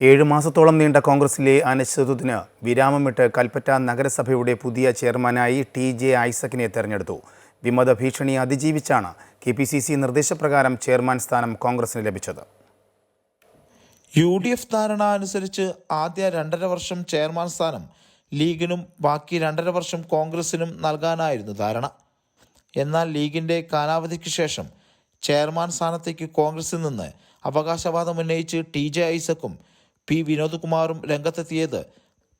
ഏഴ് മാസത്തോളം നീണ്ട കോൺഗ്രസിലെ അനിശ്ചിതത്വത്തിന് വിരാമമിട്ട് കൽപ്പറ്റ നഗരസഭയുടെ പുതിയ ചെയർമാനായി ടി ജെ ഐസക്കിനെ തെരഞ്ഞെടുത്തു. വിമത ഭീഷണി അതിജീവിച്ചാണ് കെ പി സി സി നിർദ്ദേശപ്രകാരം ചെയർമാൻ സ്ഥാനം കോൺഗ്രസിന് ലഭിച്ചത്. യു ഡി എഫ് ധാരണ അനുസരിച്ച് ആദ്യ രണ്ടര വർഷം ചെയർമാൻ സ്ഥാനം ലീഗിനും ബാക്കി രണ്ടര വർഷം കോൺഗ്രസിനും നൽകാനായിരുന്നു ധാരണ. എന്നാൽ ലീഗിന്റെ കാലാവധിക്ക് ശേഷം ചെയർമാൻ സ്ഥാനത്തേക്ക് കോൺഗ്രസിൽ നിന്ന് അവകാശവാദം ഉന്നയിച്ച് ടി ജെ ഐസക്കും പി വിനോദ്കുമാറും രംഗത്തെത്തിയത്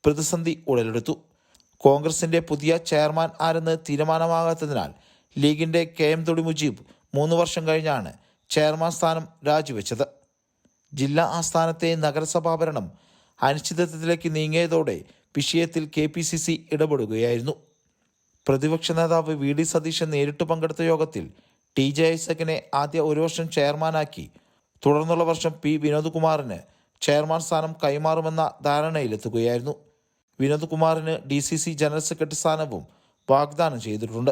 പ്രതിസന്ധി ഉടലെടുത്തു. കോൺഗ്രസിന്റെ പുതിയ ചെയർമാൻ ആരെന്ന് തീരുമാനമാകാത്തതിനാൽ ലീഗിന്റെ കെ എം തൊടി മുജീബ് മൂന്ന് വർഷം കഴിഞ്ഞാണ് ചെയർമാൻ സ്ഥാനം രാജിവെച്ചത്. ജില്ലാ ആസ്ഥാനത്തെ നഗരസഭാ ഭരണം അനിശ്ചിതത്വത്തിലേക്ക് നീങ്ങിയതോടെ വിഷയത്തിൽ കെ പി സി സി ഇടപെടുകയായിരുന്നു. പ്രതിപക്ഷ നേതാവ് വി ഡി സതീശൻ നേരിട്ട് പങ്കെടുത്ത യോഗത്തിൽ ടി ജെ ഐസക്കിനെ ആദ്യ ഒരു വർഷം ചെയർമാനാക്കി. തുടർന്നുള്ള വർഷം പി വിനോദ്കുമാറിന് ചെയർമാൻ സ്ഥാനം കൈമാറുമെന്ന ധാരണയിലെത്തുകയായിരുന്നു. വിനോദ്കുമാറിന് D C C general secretary സ്ഥാനവും വാഗ്ദാനം ചെയ്തിട്ടുണ്ട്.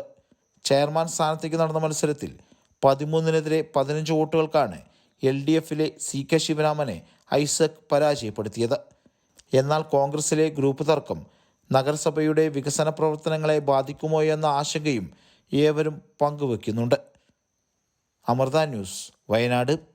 ചെയർമാൻ സ്ഥാനത്തേക്ക് നടന്ന മത്സരത്തിൽ പതിമൂന്നിനെതിരെ പതിനഞ്ച് വോട്ടുകൾക്കാണ് എൽ ഡി എഫിലെ സി കെ ശിവരാമനെ ഐസക് പരാജയപ്പെടുത്തിയത്. എന്നാൽ കോൺഗ്രസിലെ ഗ്രൂപ്പ് തർക്കം നഗരസഭയുടെ വികസന പ്രവർത്തനങ്ങളെ ബാധിക്കുമോ എന്ന ആശങ്കയും ഏവരും പങ്കുവെക്കുന്നുണ്ട്. അമൃത ന്യൂസ് വയനാട്.